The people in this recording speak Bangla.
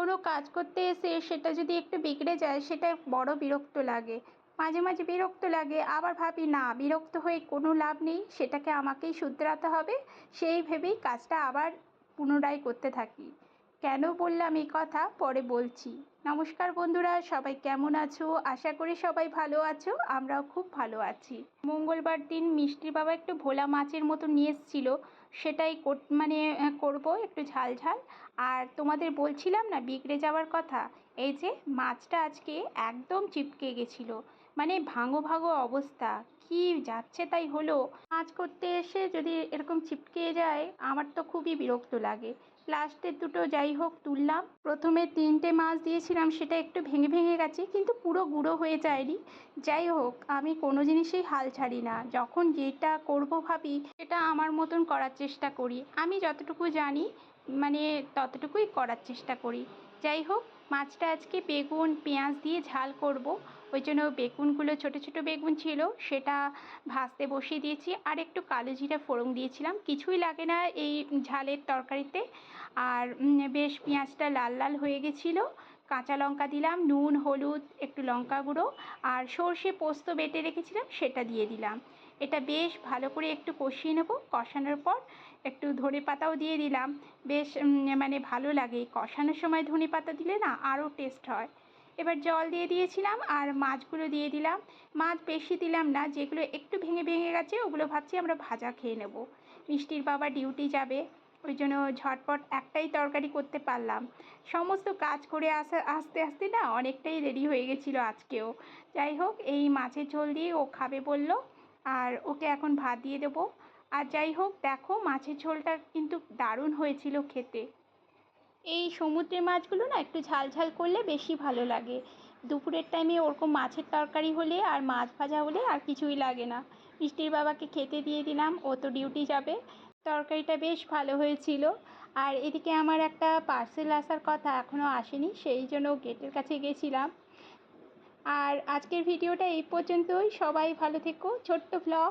কোনো কাজ করতে এসে সেটা যদি একটু বিগড়ে যায়, সেটা বড় বিরক্ত লাগে। মাঝে মাঝে বিরক্ত লাগে। আবার ভাবি, না, বিরক্ত হয়ে কোনো লাভ নেই। সেটাকে আমাকেই শুধরাতে হবে। সেই ভেবেই কাজটা আবার পুনরায় করতে থাকি। কেন বললাম এই কথা? পরে বলছি। নমস্কার বন্ধুরা, সবাই কেমন আছো? আশা করি সবাই ভালো আছো, আমরাও খুব ভালো আছি। মঙ্গলবার দিন মিষ্টির বাবা একটু ভোলা মাছের মতো নিয়ে এসেছিল। সেটাই মানে করব একটু ঝাল ঝাল। আর তোমাদের বলছিলাম না, বিগড়ে যাওয়ার কথা? এই যে, মাছটা আজকে একদম চিপকে গেছিল। মানে ভাঙো ভাঙো অবস্থা। কি যাচ্ছে তাই হলো? মাছ করতে এসে যদি এরকম চিপকে যায়, আমার তো খুবই বিরক্ত লাগে। লাস্টের দুটো যাই হোক তুললাম। প্রথমে তিনটে মাছ দিয়েছিলাম, সেটা একটু ভেঙে ভেঙে গেছে, কিন্তু পুরো গুঁড়ো হয়ে যায়নি। যাই হোক, আমি কোনো জিনিসেই হাল ছাড়ি না। যখন যেটা করব ভাবি, সেটা আমার মতন করার চেষ্টা করি। আমি যতটুকু জানি মানে ততটুকুই করার চেষ্টা করি। যাই হোক, মাছটা আজকে বেগুন, পেঁয়াজ দিয়ে ঝাল করব। ওই জন্য বেগুনগুলো ছোটো ছোটো বেগুন ছিল, সেটা ভাজতে বসিয়ে দিয়েছি আর একটু কালো জিরা ফোড়ন দিয়েছিলাম। কিছুই লাগে না এই ঝালের তরকারিতে। আর বেশ পেঁয়াজটা লাল লাল হয়ে গেছিল। কাঁচা লঙ্কা দিলাম, নুন, হলুদ, একটু লঙ্কা গুঁড়ো আর সর্ষে পোস্ত বেটে রেখেছিলাম, সেটা দিয়ে দিলাম। এটা বেশ ভালো করে একটু কষিয়ে নেব। কষানোর পর একটু ধনে পাতাও দিয়ে দিলাম। বেশ মানে ভালো লাগে। কষানোর সময় ধনে পাতা দিলে না আরও টেস্ট হয়। এবার জল দিয়ে দিয়েছিলাম আর মাছগুলো দিয়ে দিলাম। মাছ বেশি দিলাম না, যেগুলো একটু ভেঙে ভেঙে গেছে, ওগুলো ভাবছি আমরা ভাজা খেয়ে নেব। মিষ্টির বাবা ডিউটি যাবে, ওই জন্য ঝটপট একটাই তরকারি করতে পারলাম। সমস্ত কাজ করে আসা, আস্তে আস্তে না অনেকটাই দেরি হয়ে গেছিল আজকেও। যাই হোক, এই মাছের ঝোল দিয়ে ও খাবে বলল, আর ওকে এখন ভাত দিয়ে দেবো। আর যাই হোক, দেখো মাছের ঝোলটা কিন্তু দারুণ হয়েছিল খেতে। এই সমুদ্রের মাছগুলো না একটু ঝাল ঝাল করলে বেশি ভালো লাগে। দুপুরের টাইমে ওরকম মাছের তরকারি হলে আর মাছ ভাজা হলে আর কিছুই লাগে না। মিষ্টির বাবাকে খেতে দিয়ে দিলাম, ও তো ডিউটি যাবে। তরকারিটা বেশ ভালো হয়েছিল। আর এদিকে আমার একটা পার্সেল আসার কথা এখনও আসেনি, সেই জন্য গেটের কাছে গেছিলাম। আর আজকের ভিডিওটা এই পর্যন্তই। সবাই ভালো থেকো। ছোট্ট ভ্লগ